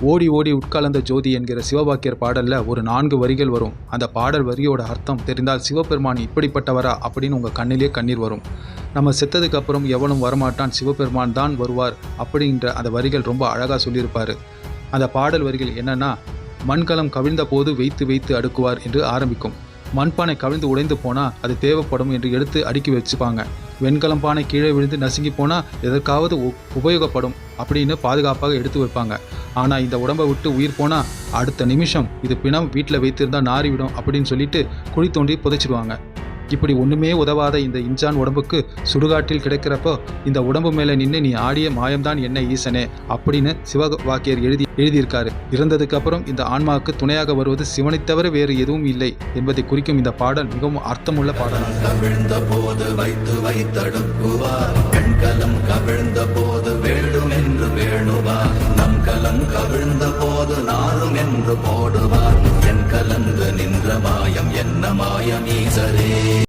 ஓடி ஓடி உட்கலந்த ஜோதி என்கிற சிவபாக்கியர் பாடல்ல ஒரு நான்கு வரிகள் வரும். அந்த பாடல் வரியோட அர்த்தம் தெரிந்தால் சிவபெருமான் இப்படிப்பட்டவரா அப்படின்னு உங்க கண்ணிலே கண்ணீர் வரும். நம்ம செத்ததுக்கு அப்புறம் எவனும் வரமாட்டான் சிவபெருமான் தான் வருவார் அப்படின்ற அந்த வரிகள் ரொம்ப அழகா சொல்லியிருப்பாரு. அந்த பாடல் வரிகள் என்னன்னா மண்கலம் கவிழ்ந்த போது வைத்து வைத்து அடுக்குவார் என்று ஆரம்பிக்கும். மண்பானை கவிழ்ந்து உடைந்து போனால் அது தேவைப்படும் என்று எடுத்து அடுக்கி வச்சுப்பாங்க. வெண்கலம் பானை கீழே விழுந்து நசுங்கி போனால் எதற்காவது உ- உபயோகப்படும் அப்படின்னு பாதுகாப்பாக எடுத்து வைப்பாங்க. ஆனால் இந்த உடம்பை விட்டு உயிர் போனால் அடுத்த நிமிஷம் இது பிணம் வீட்டில் வைத்திருந்தால் நாறிவிடும் அப்படின்னு சொல்லிட்டு குழி தோண்டி புதைச்சிடுவாங்க. இப்படி ஒண்ணுமே உதவாத இந்த இன்சான் உடம்புக்கு சுடுகாட்டில் கிடைக்கிறப்போ இந்த உடம்பு மேலே நின்று நீ ஆடிய மாயம்தான் என்ன ஈசனே அப்படின்னு சிவவாக்கியர் எழுதி எழுதியிருக்காரு. இறந்ததுக்கு அப்புறம் இந்த ஆன்மாவுக்கு துணையாக வருவது சிவனைத் தவிர வேறு எதுவும் இல்லை என்பதை குறிக்கும் இந்த பாடல் மிகவும் அர்த்தமுள்ள பாடல் கவிழ்ந்த போது வைத்து வைத்தடுக்குவார். வெண்கலம் கவிழ்ந்த போது வேண்டும் என்று வேணுவார். நம் கலம் கவிழ்ந்த போது நாரும் என்று போடுவார். మాయమీ జరే